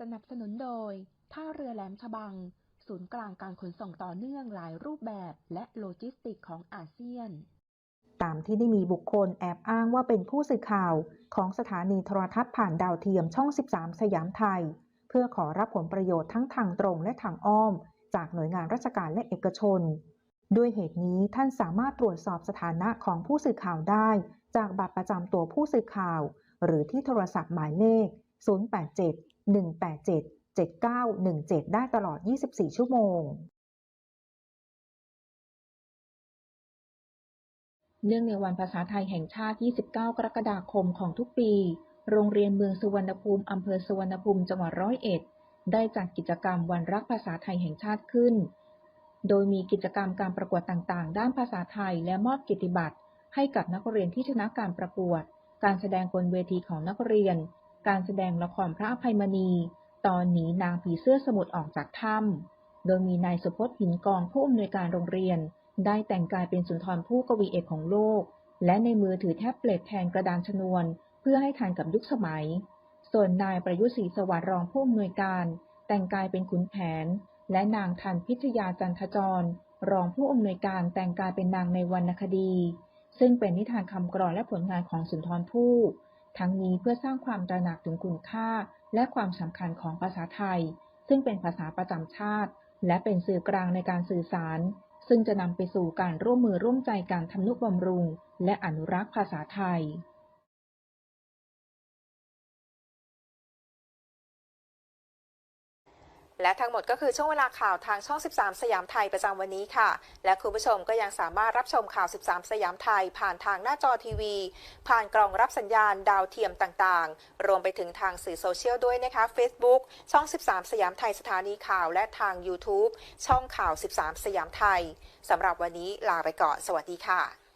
สนับสนุนโดย ท่าเรือแหลมฉบัง ศูนย์กลางการขนส่งต่อเนื่องหลายรูปแบบ และโลจิสติกของอาเซียน ตามที่ได้มีบุคคลแอบอ้างว่าเป็นผู้สื่อข่าวของสถานีโทรทัศน์ผ่านดาวเทียมช่อง 13 สยามไทย เพื่อขอรับผลประโยชน์ทั้งทางตรงและทางอ้อม จากหน่วยงานราชการและเอกชน ด้วยเหตุนี้ท่านสามารถตรวจสอบสถานะของผู้สื่อข่าวได้ จากบัตรประจำตัวผู้สื่อข่าว หรือที่โทรศัพท์หมายเลข 087 187 7917 ได้ตลอด 24 ชั่วโมง เนื่องในวันภาษาไทยแห่งชาติ 29 กรกฎาคมของทุกปี โรงเรียนเมืองสุวรรณภูมิ อำเภอสุวรรณภูมิ จังหวัดร้อยเอ็ด ได้จัดกิจกรรมวันรักภาษาไทยแห่งชาติขึ้น โดยมีกิจกรรมการประกวดต่างๆ ด้านภาษาไทยและมอบเกิยรติบัตรให้กับนักเรียนที่ชนะการประกวด การแสดงบนเวทีของนักเรียน การแสดงละครพระอภัยมณี ตอนหนีนางผีเสื้อสมุทรออกจากถ้ำโดยมีนายสุพจน์หินกองผู้อำนวยการโรงเรียน ได้แต่งกายเป็นสุนทรภู่กวีเอกของโลก และในมือถือแท็บเล็ตแทนกระดานชนวน เพื่อให้ทันกับยุคสมัย ส่วนนายประยุทธ์ศรีสวัสดิ์รองผู้อำนวยการ แต่งกายเป็นขุนแผน และนางทันพิทยาจันทจร รองผู้อำนวยการแต่งกายเป็นนางในวรรณคดี ซึ่งเป็นนิทานคำกรอนและผลงานของสุนทรภู่ ทั้งนี้เพื่อสร้างความตระหนักถึงคุณค่า และความสำคัญของภาษาไทย ซึ่งเป็นภาษาประจำชาติ และเป็นสื่อกลางในการสื่อสาร ซึ่งจะนำไปสู่การร่วมมือร่วมใจการทำนุบำรุง และอนุรักษ์ภาษาไทย และทั้งหมดก็คือช่วงเวลาข่าวทางช่อง 13 สยามไทยประจำวันนี้ค่ะ และคุณผู้ชมก็ยังสามารถรับชมข่าว 13 สยามไทย ผ่านทางหน้าจอทีวี ผ่านกล่องรับสัญญาณดาวเทียมต่างๆ รวมไปถึงทางสื่อโซเชียลด้วยนะคะ Facebook ช่อง 13 สยามไทยสถานีข่าว และทาง YouTube ช่องข่าว 13 สยามไทยสำหรับวันนี้ลาไปก่อน สวัสดีค่ะ